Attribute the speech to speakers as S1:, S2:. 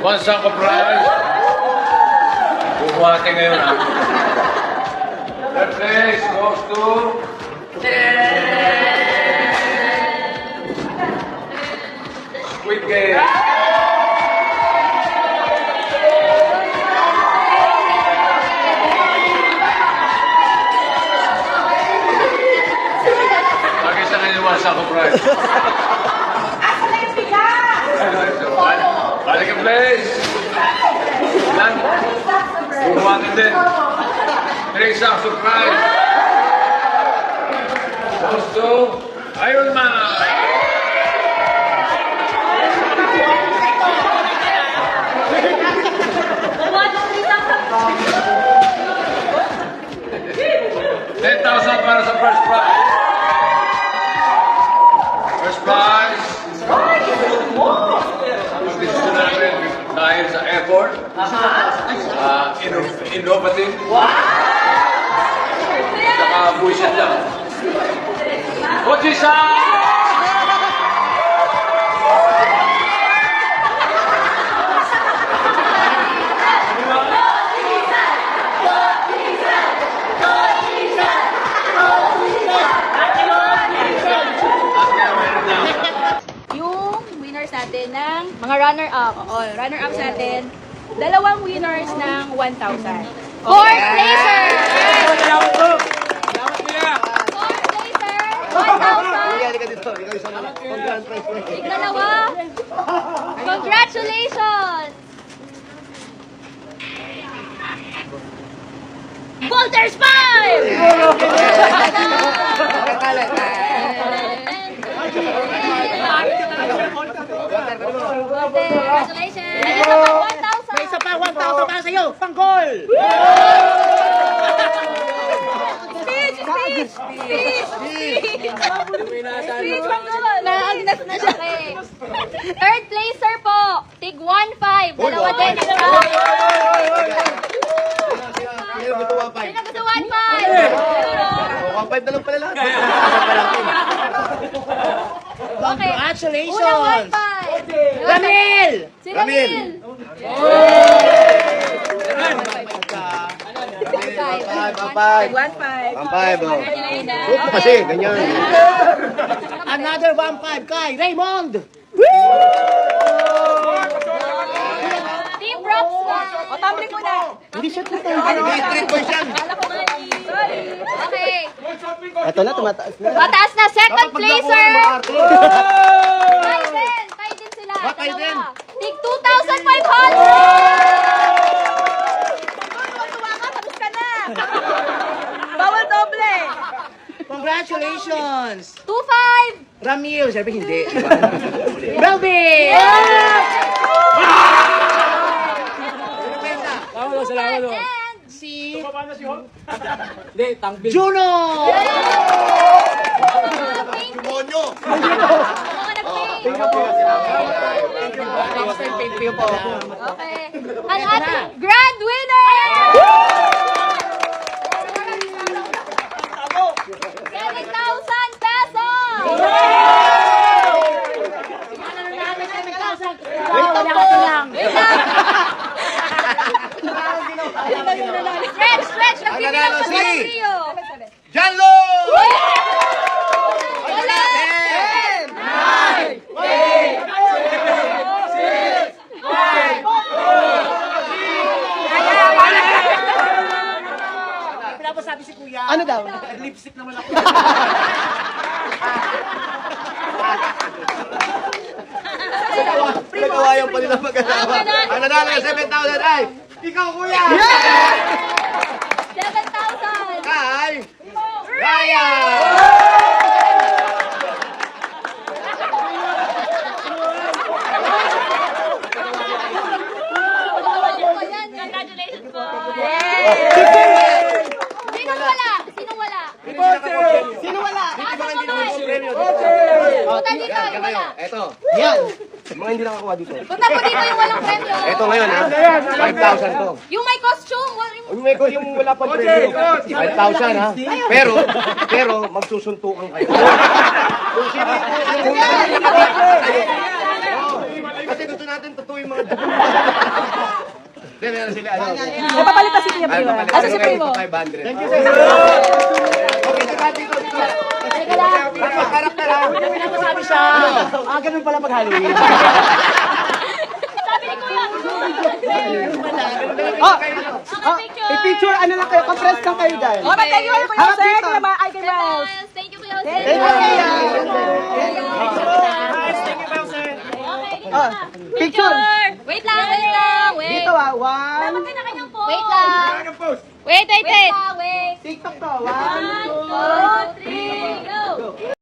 S1: sack of rice. Bubuhati ngayon ha. Third place goes to... Squid Game. Lagi sa kanya one sack of rice. Balik ang place. Ilan? Bubuhatin din. Three sacks of rice. Goes to Iron Man. Ten thousand para sa first prize. First prize. Gusto namin dahil sa effort. Uh, inno- innovative. Saka buwisit lang. Oji-san!
S2: yung winners natin ng mga runner-up. O, runner-up natin. Dalawang winners ng 1,000. Fourth placer! Fourth placer! 1,000!
S3: Halika dito, ikaw isang grand prize mo.
S2: Yung dalawa, congratulations! Bolters 5! Congratulations!
S3: May isa pa, 1,000 para sa'yo, pang goal!
S2: Speech! Speech! Speech! Speech! Speech good! Naagnas na siya eh. Third placer po, tig 1-5. Dalawa din.
S3: Sino gusto 1,500?
S2: Sino gusto 1-5?
S3: Oh, 1,500 na lang pala lahat.
S2: Okay.
S3: Congratulations!
S2: 1-5.
S3: Ramil!
S2: Si Ramil.
S3: Pampay. Pampay. Group mo kasi, ganyan. Another 1,500 kay Raymond!
S2: Team Rocks po. O, tumbling muna.
S3: Hindi siya tayo. Hindi, three points yan.
S2: Okay.
S3: Ito na, tumataas na.
S2: Mataas na second placer. Tie din. Tie din sila.
S3: Tie din.
S2: Tig 2,500. Tapos ka na. Bawal doble.
S3: Congratulations!
S2: 2,500.
S3: Ramil, sabi hindi. Melvin!
S2: And
S3: Si... Juno!
S2: mga pink. Mga nag-pink. Okay. Ang ating grand winner! 7,000 pesos! Wait lang! Stretch, stretch! Nagbibigay
S3: nanalo si-
S2: trio!
S3: Janlo!
S2: Wala!
S3: Pinapasabi si Kuya. Ano daw? Lipstick naman ako. Nagawayan pa nila mag-asawa. Ang nanalo ng 7,000 ay, ikaw Kuya!
S2: 7,000!
S3: Kay Ryan!
S2: Congratulations po! Sino wala? Sino wala?
S3: Sino wala?
S2: Nasa
S3: Mga hindi
S2: mga
S3: nakuha premyo.
S2: Punta dito
S3: Yan,
S2: yung
S3: kayo.
S2: wala.
S3: Eto. Yan. Mga hindi nakakuha dito.
S2: Punta po dito yung walang premyo.
S3: Eto ngayon ha. 5,000 to.
S2: Yung may costume. yung-
S3: may yung wala pang premyo. 5,000 ha. Pero, pero magsusuntukan kayo. Kung sino yung. Kasi gusto natin totoo yung mga Hindi, meron sila ano.
S4: Eh, papalitan si Kuya
S3: papalit
S4: Asa si
S3: sa 500. Thank you, sir. Okay, sakati ko.
S2: Teka lang.
S3: Karakter ha.
S4: Sabi siya. Ah, ganun pala pag Halloween.
S2: Sabi ni Kuya.
S4: Oh,
S2: Ang picture.
S4: ano lang kayo, compress lang kayo dyan. Oh, thank you, Kuya Jose. Kuya ay, kay Miles.
S2: Thank you, Kuya Jose.
S4: Thank you,
S2: Okay, dito
S4: Ah,
S2: na.
S4: picture.
S2: Wait lang, wait lang, wait.
S4: Dito ah, one.
S2: Kanya-kanyang pose. Wait lang. Wait, wait, wait. Wait lang, wait.
S4: TikTok to, one,
S2: One, two, three.